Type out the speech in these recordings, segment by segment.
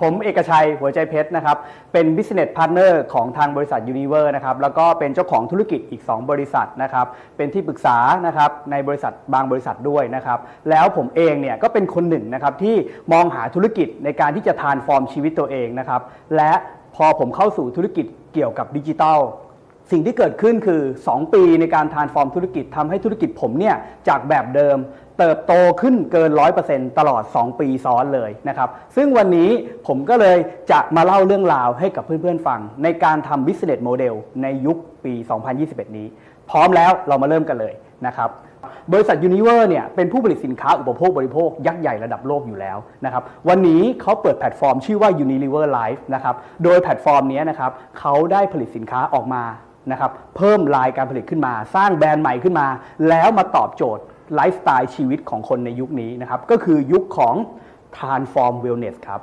ผมเอกชัยหัวใจเพชรนะครับ เป็น Business Partner ของทางบริษัท Univer นะครับ แล้วก็เป็นเจ้าของธุรกิจอีก 2 บริษัทนะครับ เป็นที่ปรึกษานะครับในบริษัทบางบริษัทด้วยนะครับ แล้วผมเองเนี่ยก็เป็นคนหนึ่งนะครับที่มองหาธุรกิจในการที่จะทานฟอร์มชีวิตตัวเองนะครับ และพอผมเข้าสู่ธุรกิจเกี่ยวกับดิจิทัลสิ่งที่เกิดขึ้นคือ 2 ปีในการทานฟอร์มธุรกิจทำให้ธุรกิจผมเนี่ยจากแบบเดิม เติบโตขึ้นเกิน 100%ตลอด 2 ปีซ้อนเลยนะครับ ซึ่งวันนี้ผมก็เลยจะมาเล่าเรื่องราวให้กับเพื่อนๆฟัง ในการทำ business model ในยุคปี 2021 นี้ พร้อมแล้วเรามาเริ่มกันเลยนะครับบริษัท Univer เนี่ยเป็นผู้ผลิตสินค้าอุปโภคบริโภค ยักษ์ใหญ่ระดับโลกอยู่แล้วนะครับวันนี้เขาเปิดแพลตฟอร์มชื่อว่า Unilever Life นะครับโดยแพลตฟอร์มนี้นะครับเขาได้ผลิตสินค้าออกมานะครับเพิ่มลายการผลิตขึ้นมา สร้างแบรนด์ใหม่ขึ้นมา แล้วมาตอบโจทย์ ไลฟ์สไตล์ชีวิตของคนในยุคนี้นะครับ ก็คือยุคของ Transform Wellness ครับ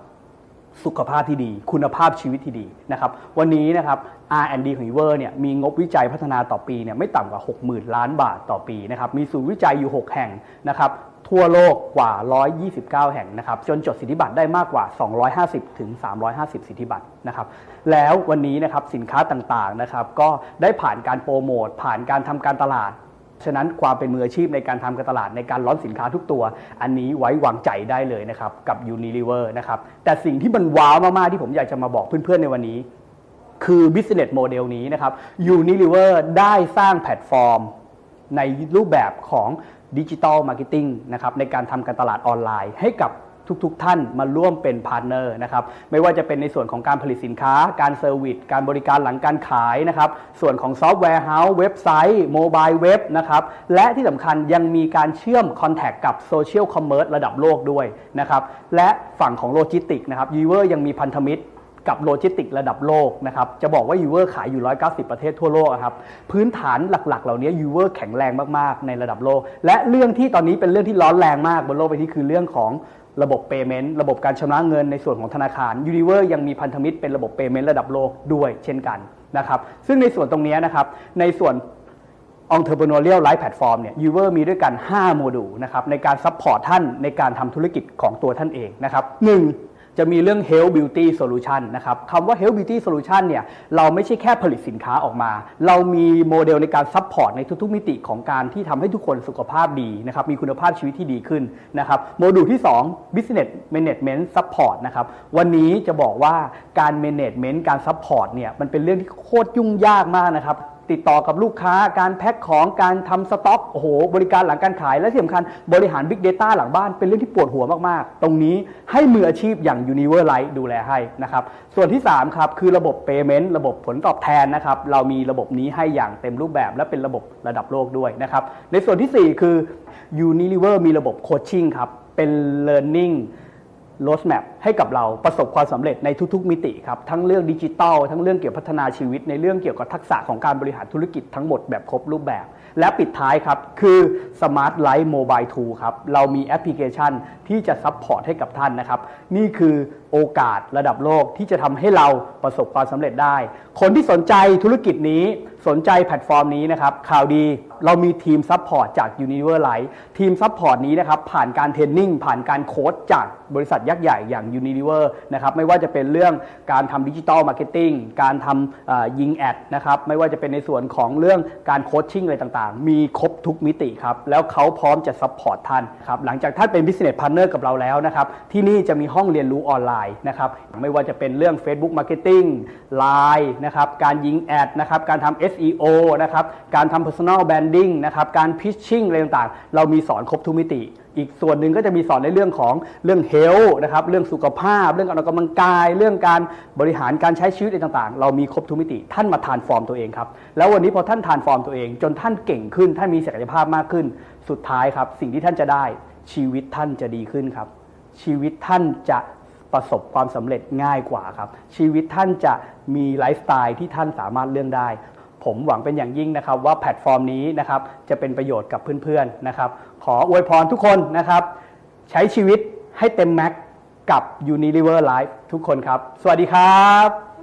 สุขภาพที่ดี คุณภาพชีวิตที่ดีนะครับ วันนี้นะครับ R&D ของ Ever เนี่ยมีงบวิจัยพัฒนาต่อปีเนี่ยไม่ต่ำกว่า 60,000 ล้านบาทต่อปีนะครับ มีศูนย์วิจัยอยู่ 6 แห่งนะครับ ทั่วโลกกว่า 129 แห่งนะครับ จนจดสิทธิบัตรได้มากกว่า 250 ถึง 350 สิทธิบัตรนะครับ แล้ววันนี้นะครับสินค้าต่างๆนะครับ ก็ได้ผ่านการโปรโมทผ่านการทำการตลาด ฉะนั้นความเป็นมืออาชีพในการทำการตลาดในการล้อนสินค้าทุกตัว อันนี้ไว้วางใจได้เลยนะครับกับ Unilever นะครับแต่สิ่งที่มันว้าวมาก ๆ ที่ผมอยากจะมาบอกเพื่อน ๆ ในวันนี้คือ business model นี้นะครับ Unilever ได้สร้างแพลตฟอร์ม ในรูปแบบของดิจิทัลมาร์เก็ตติ้งนะครับในการทำการตลาดออนไลน์ให้กับ ทุกๆทท่านมาร่วมเป็นพาร์ทเนอร์นะครับไม่ว่าจะเป็นในส่วนของการผลิตสินค้า การเซอร์วิสการบริการหลังการขายนะครับส่วนของซอฟต์แวร์เฮาส์เว็บไซต์โมบายเว็บนะครับและที่สำคัญยังมีการเชื่อมคอนแทคกับโซเชียลคอมเมอร์สระดับโลกด้วยนะครับและฝั่งของโลจิสติกนะครับยูเวอร์ยังมีพันธมิตรกับโลจิสติกระดับโลกนะครับจะบอกว่ายูเวอร์ขายอยู่ 190 ประเทศทั่วโลกครับพื้นฐานหลักๆ เหล่านี้ยูเวอร์แข็งแรงมากๆ ในระดับโลก และเรื่องที่ตอนนี้เป็นเรื่องที่ร้อนแรงมากบนโลกใบนี้คือเรื่องของ ระบบ payment ระบบการชำระเงินในส่วนของธนาคารยูนิเวอร์ยังมีพันธมิตรเป็นระบบ payment ระดับโลกด้วยเช่นกันนะครับซึ่งในส่วนตรงนี้นะครับในส่วน Entrepreneurial Life Platform เนี่ย Uver มีด้วยกัน 5 โมดูลนะครับในการซัพพอร์ตท่านในการทำธุรกิจของตัวท่านเองนะครับหนึ่ง จะมีเรื่อง Health Beauty Solution นะครับคำว่า Health Beauty Solution เนี่ยเราไม่ใช่แค่ผลิตสินค้าออกมา เรามีโมเดลในการซัพพอร์ตในทุกๆ มิติของการที่ทำให้ทุกคนสุขภาพดีนะครับมีคุณภาพชีวิตที่ดีขึ้นนะครับโมดูลที่ 2 Business Management Support นะครับวันนี้จะบอกว่าการ Management การ Support เนี่ยมันเป็นเรื่องที่โคตรยุ่งยากมากนะครับ ติดต่อกับลูกค้าการแพ็คของการทำสต็อกโอ้โหบริการหลังการขาย และที่สำคัญบริหาร Big Data หลังบ้านเป็นเรื่องที่ปวดหัวมาก ๆ ตรงนี้ให้มืออาชีพอย่าง Univer Life ดูแลให้นะครับส่วนที่ 3 ครับ คือระบบ Payment ระบบผลตอบแทนนะครับเรามีระบบนี้ให้อย่างเต็มรูปแบบ และเป็นระบบระดับโลกด้วยนะครับในส่วนทีสี่4 คือ Unilever มีระบบโคชชิ่งครับเป็น Learning โรดแมพให้กับเราประสบความสำเร็จในทุกๆ มิติครับ ทั้งเรื่องดิจิทัล ทั้งเรื่องเกี่ยวกับพัฒนาชีวิต ในเรื่องเกี่ยวกับทักษะของการบริหารธุรกิจทั้งหมดแบบครบรูปแบบ และปิดท้ายครับ คือ Smart Life Mobile Tool ครับ เรามีแอปพลิเคชันที่จะซัพพอร์ตให้กับท่านนะครับ นี่คือโอกาสระดับโลกที่จะทำให้เราประสบความสำเร็จได้ คนที่สนใจธุรกิจนี้สนใจแพลตฟอร์มนี้นะครับ ข่าวดีเรามีทีมซัพพอร์ตจาก Univer Life ทีมซัพพอร์ตนี้นะครับ ผ่านการเทรนนิ่งผ่านการโค้ชจากบริษัทยักษ์ใหญ่อย่าง Unilever นะครับ ไม่ว่าจะเป็นเรื่องการทำดิจิทัลมาร์เก็ตติ้งการทำยิงแอดนะครับ ไม่ว่าจะเป็นในส่วนของเรื่องการโคชชิ่งอะไรต่างๆ มีครบทุกมิติครับ แล้วเขาพร้อมจะซัพพอร์ตท่านครับหลังจากท่านเป็น Business Partner กับเราแล้วนะครับที่นี่จะมีห้องเรียนรู้ออนไลน์นะครับไม่ว่าจะเป็นเรื่อง Facebook Marketing Line นะครับการยิงแอดนะครับการทำ SEO นะครับการทำ Personal Branding นะครับการ Pitching อะไรต่างๆ เรามีสอนครบทุกมิติ อีกส่วนหนึ่งก็จะมีสอนในเรื่องของเรื่องเฮลนะครับเรื่องสุขภาพ เรื่องการออกกำลังกาย เรื่องการบริหารการใช้ชีวิตอะไรต่างๆ เรามีครบทุกมิติ ท่านมาทานฟอร์มตัวเองครับแล้ววันนี้พอท่านทานฟอร์มตัวเอง จนท่านเก่งขึ้นท่านมีศักยภาพมากขึ้น สุดท้ายครับสิ่งที่ท่านจะได้ชีวิตท่านจะดีขึ้นครับ ชีวิตท่านจะ ประสบความสำเร็จง่ายกว่าครับ ชีวิตท่านจะมีไลฟ์สไตล์ที่ท่านสามารถเลือกได้ ผมหวังเป็นอย่างยิ่งนะครับ ว่าแพลตฟอร์มนี้นะครับจะเป็นประโยชน์กับเพื่อนๆนะครับ ขออวยพรทุกคนนะครับ ใช้ชีวิตให้เต็มแม็กซ์กับ Unilever Life ทุกคนครับ สวัสดีครับ